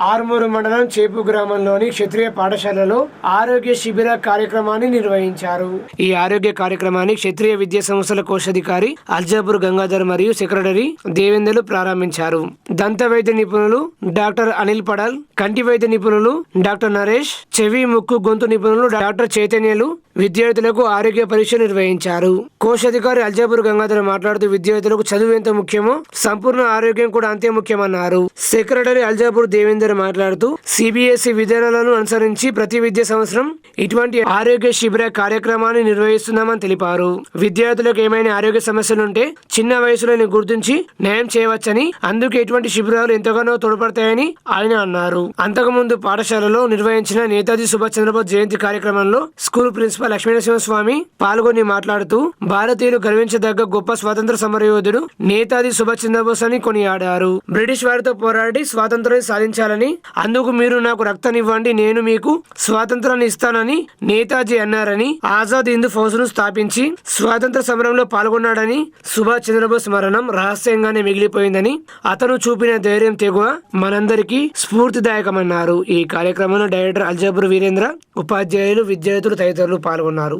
ఆర్మూరు మండలం చేపు గ్రామంలోని క్షత్రియ పాఠశాలలో ఆరోగ్య శిబిర కార్యక్రమాన్ని నిర్వహించారు. ఈ ఆరోగ్య కార్యక్రమాన్ని క్షత్రియ విద్యా సంస్థల కోశాధికారి అల్జాపూర్ గంగాధర్ మరియు సెక్రటరీ దేవేందర్లు ప్రారంభించారు. దంత వైద్య నిపుణులు డాక్టర్ అనిల్ పడాల్ కంటి వైద్య నిపుణులు డాక్టర్ నరేష్ చెవి ముక్కు గొంతు నిపుణులు డాక్టర్ చైతన్యలు విద్యార్థులకు ఆరోగ్య పరీక్ష నిర్వహించారు. కోశాధికారి అల్జాపూర్ గంగాధర్ మాట్లాడుతూ విద్యార్థులకు చదువు ఎంత ముఖ్యమో సంపూర్ణ ఆరోగ్యం కూడా అంతే ముఖ్యమన్నారు. సెక్రటరీ అల్జాపూర్ దేవేందర్ మాట్లాడుతూ సిబిఎస్ఈ విధానాలను అనుసరించి ప్రతి విద్యా సంవత్సరం ఇటువంటి ఆరోగ్య శిబిర కార్యక్రమాన్ని నిర్వహిస్తున్నామని తెలిపారు. విద్యార్థులకు ఏమైనా ఆరోగ్య సమస్యలుంటే చిన్న వయసులోనే గుర్తించి న్యాయం చేయవచ్చని అందుకే ఇటువంటి శిబిరాలు ఎంతగానో తోడ్పడతాయని ఆయన అన్నారు. అంతకుముందు పాఠశాలలో నిర్వహించిన నేతాజీ సుభాష్ చంద్రబోస్ జయంతి కార్యక్రమంలో స్కూల్ ప్రిన్సిపల్ లక్ష్మీనరసింహ స్వామి పాల్గొని మాట్లాడుతూ భారతీయులు గర్వించదగ్గ గొప్ప స్వాతంత్ర సమరయోధుడు నేతాజీ సుభాష్ చంద్రబోస్ అని కొనియాడారు. బ్రిటిష్ వారితో పోరాడి స్వాతంత్రాన్ని సాధించాలని అందుకు మీరు నాకు రక్తనివ్వండి నేను మీకు స్వాతంత్రాన్ని ఇస్తానని నేతాజీ అన్నారని ఆజాద్ హిందూ ఫౌజ్ను స్థాపించి స్వాతంత్ర సమరంలో పాల్గొన్నాడని సుభాష్ చంద్రబోస్ మరణం రహస్యంగానే మిగిలిపోయిందని అతను చూపిన ధైర్యం తెగువ మనందరికీ స్ఫూర్తిదాయ స్ఫూర్తిదాయకమన్నారు ఈ కార్యక్రమంలో డైరెక్టర్ అల్జబుర్ వీరేంద్ర ఉపాధ్యాయులు విద్యార్థులు తదితరులు పాల్గొన్నారు.